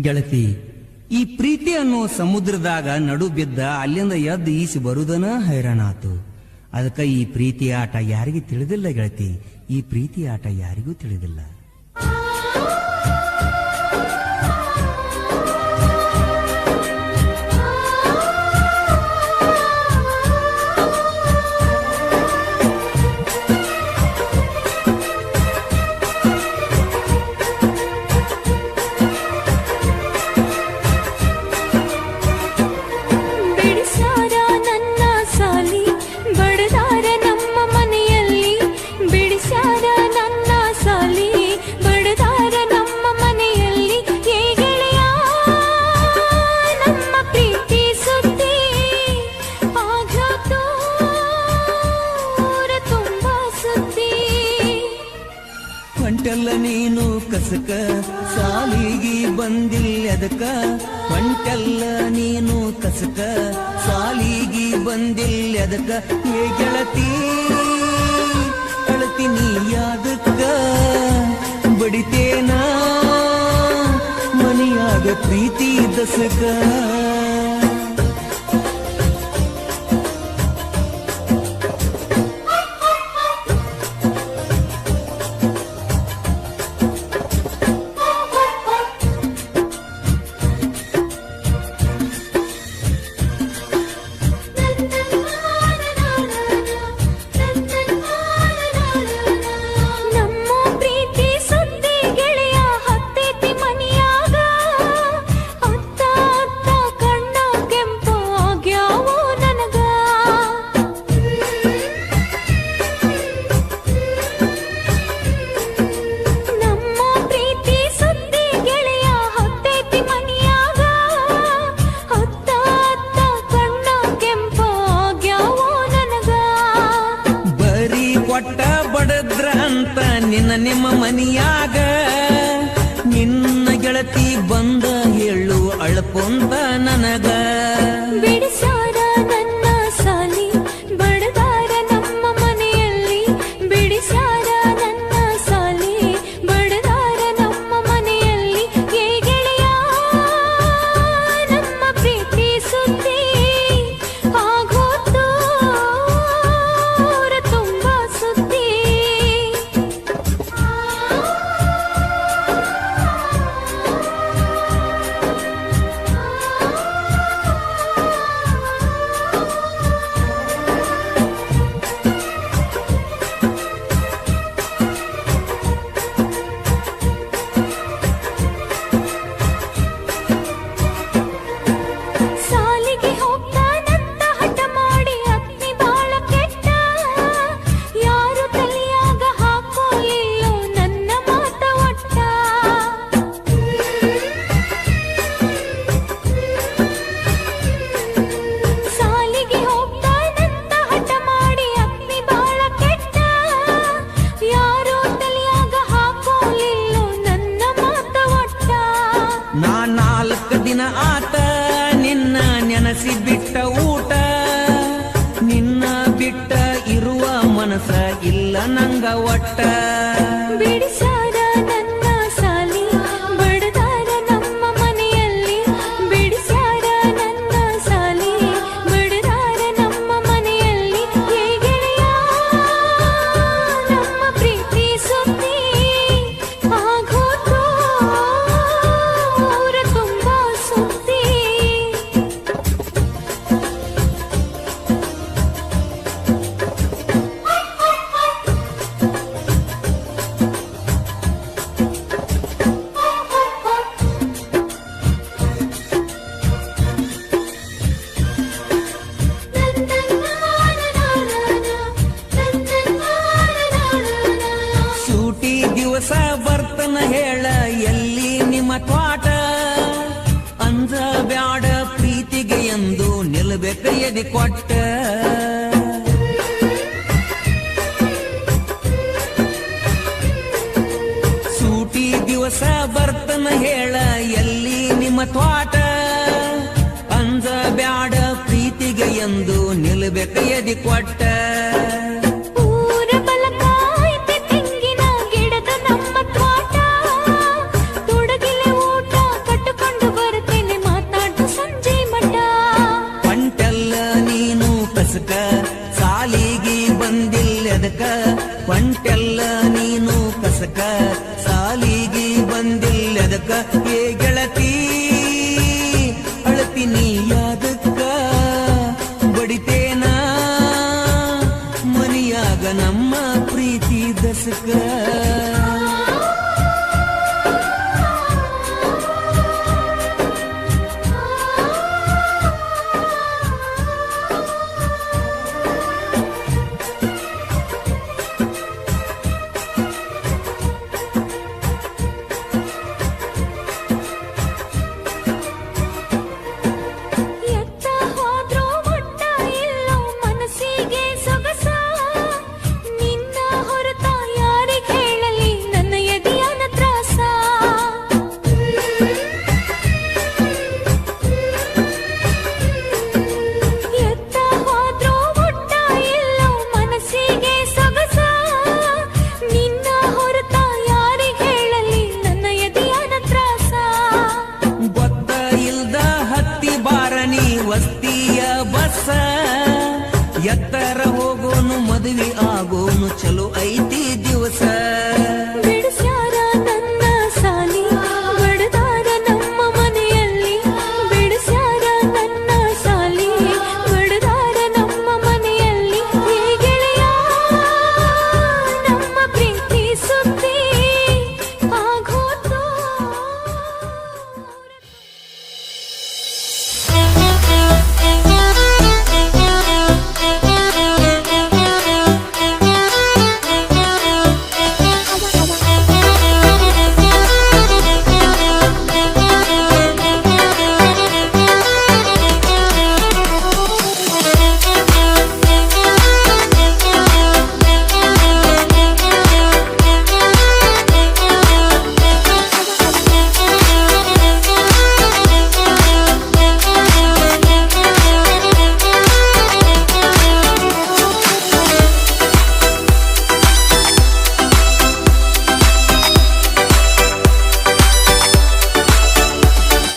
ಗೆಳತಿ, ಈ ಪ್ರೀತಿ ಅನ್ನೋ ಸಮುದ್ರದಾಗ ನಡು ಬಿದ್ದ ಅಲ್ಲಿಂದ ಎದ್ದು ಈಸಿ ಬರುದನ ಹೈರಾಣಾತು. ಅದಕ್ಕ ಈ ಪ್ರೀತಿ ಆಟ ಯಾರಿಗೂ ತಿಳಿದಿಲ್ಲ ಗೆಳತಿ. ಈ ಪ್ರೀತಿ ಆಟ ಯಾರಿಗೂ ತಿಳಿದಿಲ್ಲ. ಹೊಂಟಲ್ಲ ನೀನು ಕಸಕ. ಸಾಲಿಗಿ ಬಂದಿಲ್ಲ ಅದಕ್ಕ. ಹೊಂಟಲ್ಲ ನೀನು ಕಸಕ. ಸಾಲಿಗಿ ಬಂದಿಲ್ಲ ಅದಕ್ಕ. ಏ ಗೆಳತಿ ಅಳತಿ ನೀ ಯಾದಕ್ಕ? ಬಡಿತೇನ? ಮನೆಯಾಗ ಪ್ರೀತಿ ದಸಕ. ಅಳ್ಕೊಂತ ನನಗ ದಿನ ಆಟ ನಿನ್ನ ನೆನಸಿ ಬಿಟ್ಟ ಊಟ. ನಿನ್ನ ಬಿಟ್ಟ ಇರುವ ಮನಸ ಇಲ್ಲ ನಂಗ ಒಟ್ಟ. ಎದಿ ಕೊಟ್ಟ ಸೂಟಿ ದಿವಸ ಬರ್ತನ ಹೇಳ, ಎಲ್ಲಿ ನಿಮ್ಮ ತ್ವಾಟ ಅಂದ ಬ್ಯಾಡ ಪ್ರೀತಿಗೆ ಎಂದು ನಿಲ್ಬೇಕ ಎದಿ ಕೊಟ್ಟ. ಬಂದಿಲ್ಲ ನೀನು ಕಸಕ ಸಾಲಿಗೆ ಬಂದಿಲ್ಲದಕ ಏ ಗೆಳತಿ ಅಳತೀನಿ ಯಾದಕ್ಕ ಬಡಿತೇನಾ? ಮನಿಯಾಗ ನಮ್ಮ ಪ್ರೀತಿ ದಸಕ. ಎತ್ತರ ಹೋಗೋನು ಮದುವೆ ಆಗೋನು ಚಲೋ ಐತಿ ದಿವಸ.